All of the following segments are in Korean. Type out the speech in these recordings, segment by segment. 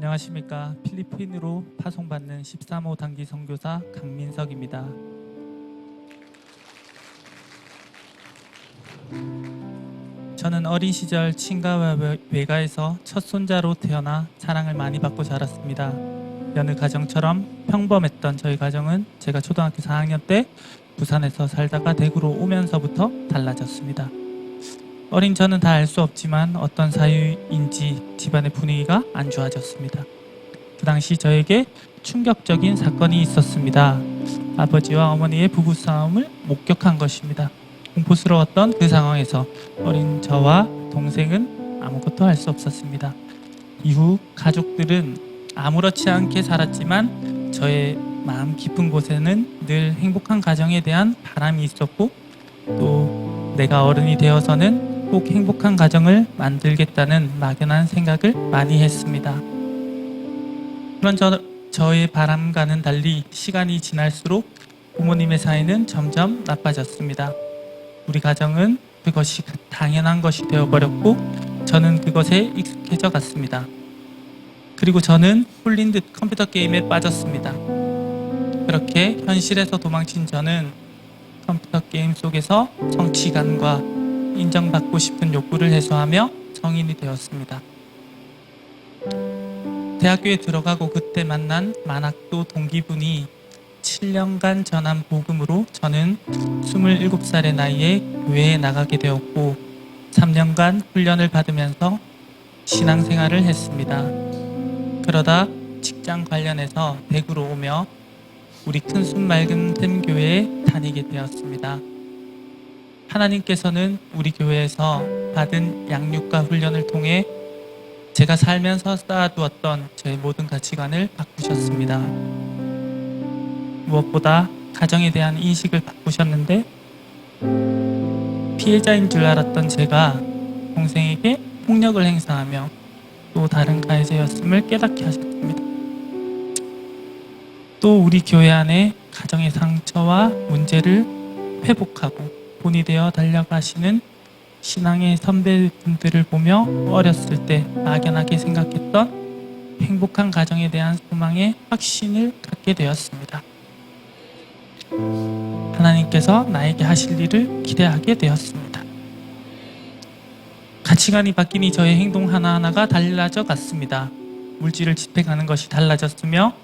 안녕하십니까. 필리핀으로 파송받는 13호 단기 선교사 강민석입니다. 저는 어린 시절 친가와 외- 외가에서 첫 손자로 태어나 사랑을 많이 받고 자랐습니다. 여느 가정처럼 평범했던 저희 가정은 제가 초등학교 4학년 때 부산에서 살다가 대구로 오면서부터 달라졌습니다. 어린 저는 다 알 수 없지만 어떤 사유인지 집안의 분위기가 안 좋아졌습니다. 그 당시 저에게 충격적인 사건이 있었습니다. 아버지와 어머니의 부부싸움을 목격한 것입니다. 공포스러웠던 그 상황에서 어린 저와 동생은 아무것도 할 수 없었습니다. 이후 가족들은 아무렇지 않게 살았지만 저의 마음 깊은 곳에는 늘 행복한 가정에 대한 바람이 있었고 또 내가 어른이 되어서는 꼭 행복한 가정을 만들겠다는 막연한 생각을 많이 했습니다. 그런 저, 저의 바람과는 달리 시간이 지날수록 부모님의 사이는 점점 나빠졌습니다. 우리 가정은 그것이 당연한 것이 되어버렸고 저는 그것에 익숙해져 갔습니다. 그리고 저는 홀린 듯 컴퓨터 게임에 빠졌습니다. 그렇게 현실에서 도망친 저는 컴퓨터 게임 속에서 성취감과 인정받고 싶은 욕구를 해소하며 성인이 되었습니다. 대학교에 들어가고 그때 만난 만학도 동기분이 7년간 전한 복음으로 저는 27살의 나이에 교회에 나가게 되었고 3년간 훈련을 받으면서 신앙생활을 했습니다. 그러다 직장 관련해서 대구로 오며 우리 큰순 맑은 샘 교회에 다니게 되었습니다. 하나님께서는 우리 교회에서 받은 양육과 훈련을 통해 제가 살면서 쌓아두었던 제 모든 가치관을 바꾸셨습니다. 무엇보다 가정에 대한 인식을 바꾸셨는데 피해자인 줄 알았던 제가 동생에게 폭력을 행사하며 또 다른 가해자였음을 깨닫게 하셨습니다. 또 우리 교회 안에 가정의 상처와 문제를 회복하고 본이 되어 달려가시는 신앙의 선배분들을 보며 어렸을 때 막연하게 생각했던 행복한 가정에 대한 소망의 확신을 갖게 되었습니다. 하나님께서 나에게 하실 일을 기대하게 되었습니다. 가치관이 바뀌니 저의 행동 하나하나가 달라져 갔습니다. 물질을 집행하는 것이 달라졌으며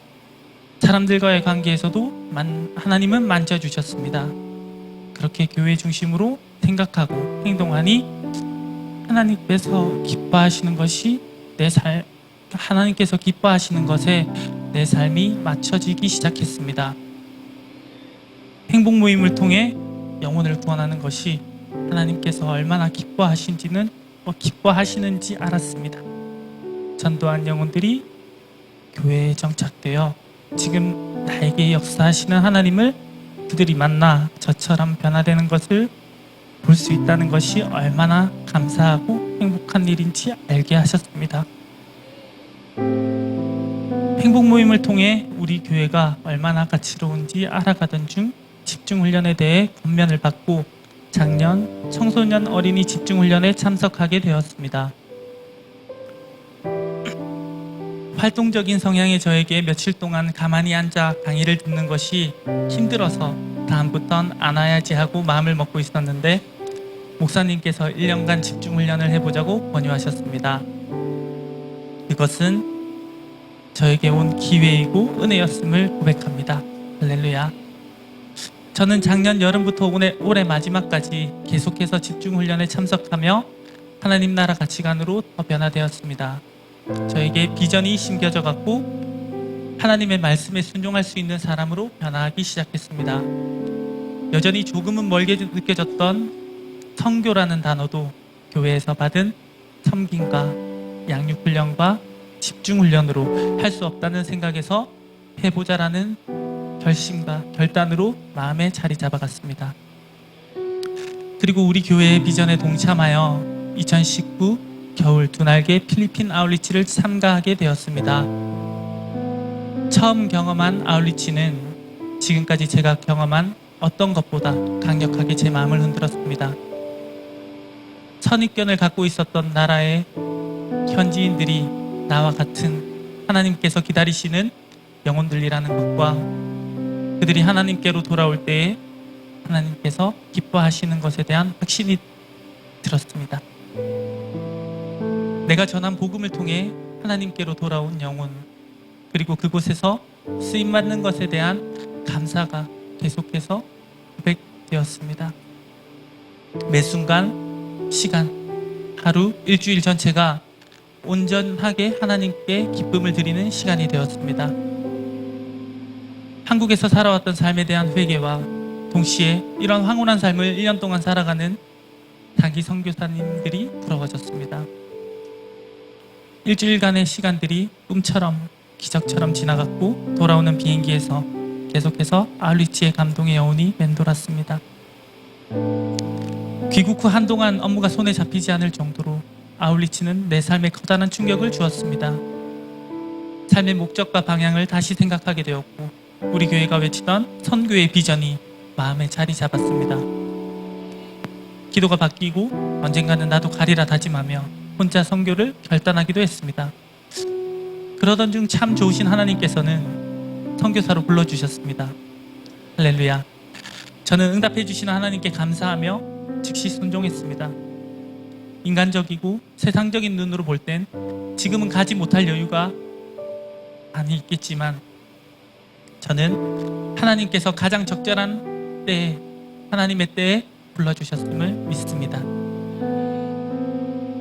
사람들과의 관계에서도 만- 하나님은 만져주셨습니다. 그렇게 교회 중심으로 생각하고 행동하니 하나님께서 기뻐하시는 것이 내 삶, 하나님께서 기뻐하시는 것에 내 삶이 맞춰지기 시작했습니다. 행복 모임을 통해 영혼을 구원하는 것이 하나님께서 얼마나 기뻐하신지는 어, 기뻐하시는지 알았습니다. 전도한 영혼들이 교회에 정착되어 지금 나에게 역사하시는 하나님을 그들이 만나 저처럼 변화되는 것을 볼 수 있다는 것이 얼마나 감사하고 행복한 일인지 알게 하셨습니다. 행복 모임을 통해 우리 교회가 얼마나 가치로운지 알아가던 중 집중 훈련에 대해 권면을 받고 작년 청소년 어린이 집중 훈련에 참석하게 되었습니다. 활동적인 성향의 저에게 며칠 동안 가만히 앉아 강의를 듣는 것이 힘들어서 다음부턴 안 와야지 하고 마음을 먹고 있었는데 목사님께서 1년간 집중 훈련을 해보자고 권유하셨습니다. 이것은 저에게 온 기회이고 은혜였음을 고백합니다. 할렐루야. 저는 작년 여름부터 올해, 올해 마지막까지 계속해서 집중 훈련에 참석하며 하나님 나라 가치관으로 더 변화되었습니다. 저에게 비전이 심겨져 갖고 하나님의 말씀에 순종할 수 있는 사람으로 변화하기 시작했습니다. 여전히 조금은 멀게 느껴졌던 성교라는 단어도 교회에서 받은 섬김과 양육 훈련과 집중 훈련으로 할 수 없다는 생각에서 해보자라는 결심과 결단으로 마음에 자리 잡아갔습니다. 그리고 우리 교회의 비전에 동참하여 2019 겨울 두 날개 필리핀 아울리치를 참가하게 되었습니다. 처음 경험한 아울리치는 지금까지 제가 경험한 어떤 것보다 강력하게 제 마음을 흔들었습니다. 선입견을 갖고 있었던 나라의 현지인들이 나와 같은 하나님께서 기다리시는 영혼들이라는 것과 그들이 하나님께로 돌아올 때에 하나님께서 기뻐하시는 것에 대한 확신이 들었습니다. 내가 전한 복음을 통해 하나님께로 돌아온 영혼 그리고 그곳에서 쓰임 받는 것에 대한 감사가 계속해서 고백되었습니다. 매 순간 시간 하루 일주일 전체가 온전하게 하나님께 기쁨을 드리는 시간이 되었습니다. 한국에서 살아왔던 삶에 대한 회개와 동시에 이런 황홀한 삶을 1년 동안 살아가는 단기 선교사님들이 부러워졌습니다. 일주일간의 시간들이 꿈처럼 기적처럼 지나갔고 돌아오는 비행기에서 계속해서 아울리치의 감동의 여운이 맴돌았습니다. 귀국 후 한동안 업무가 손에 잡히지 않을 정도로 아울리치는 내 삶에 커다란 충격을 주었습니다. 삶의 목적과 방향을 다시 생각하게 되었고 우리 교회가 외치던 선교의 비전이 마음에 자리 잡았습니다. 기도가 바뀌고 언젠가는 나도 가리라 다짐하며 혼자 선교를 결단하기도 했습니다. 그러던 중 참 좋으신 하나님께서는 선교사로 불러주셨습니다. 할렐루야. 저는 응답해 주시는 하나님께 감사하며 즉시 순종했습니다. 인간적이고 세상적인 눈으로 볼 땐 지금은 가지 못할 여유가 많이 있겠지만 저는 하나님께서 가장 적절한 때에 하나님의 때에 불러주셨음을 믿습니다.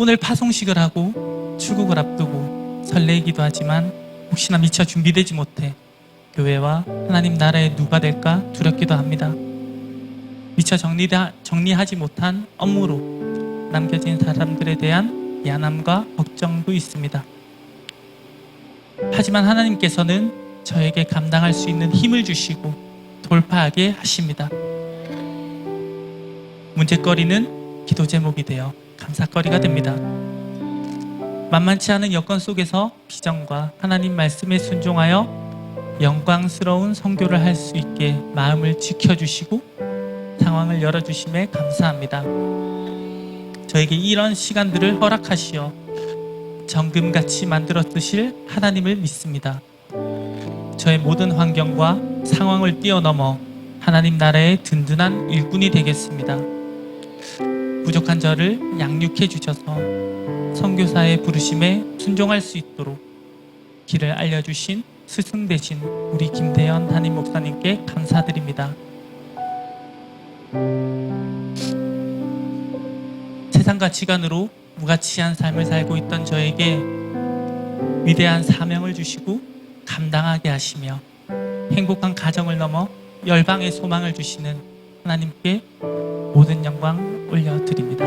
오늘 파송식을 하고 출국을 앞두고 설레이기도 하지만 혹시나 미처 준비되지 못해 교회와 하나님 나라의 누가 될까 두렵기도 합니다. 미처 정리다, 정리하지 못한 업무로 남겨진 사람들에 대한 미안함과 걱정도 있습니다. 하지만 하나님께서는 저에게 감당할 수 있는 힘을 주시고 돌파하게 하십니다. 문제거리는 기도 제목이 되어 감사거리가 됩니다. 만만치 않은 여건 속에서 비전과 하나님 말씀에 순종하여 영광스러운 성교를 할 수 있게 마음을 지켜주시고 상황을 열어주심에 감사합니다. 저에게 이런 시간들을 허락하시어 정금같이 만들어 쓰실 하나님을 믿습니다. 저의 모든 환경과 상황을 뛰어넘어 하나님 나라의 든든한 일꾼이 되겠습니다. 부족한 저를 양육해 주셔서 선교사의 부르심에 순종할 수 있도록 길을 알려주신 스승 되신 우리 김대현 담임 목사님께 감사드립니다. 세상 가치관으로 무가치한 삶을 살고 있던 저에게 위대한 사명을 주시고 감당하게 하시며 행복한 가정을 넘어 열방의 소망을 주시는 하나님께 모든 영광 올려드립니다.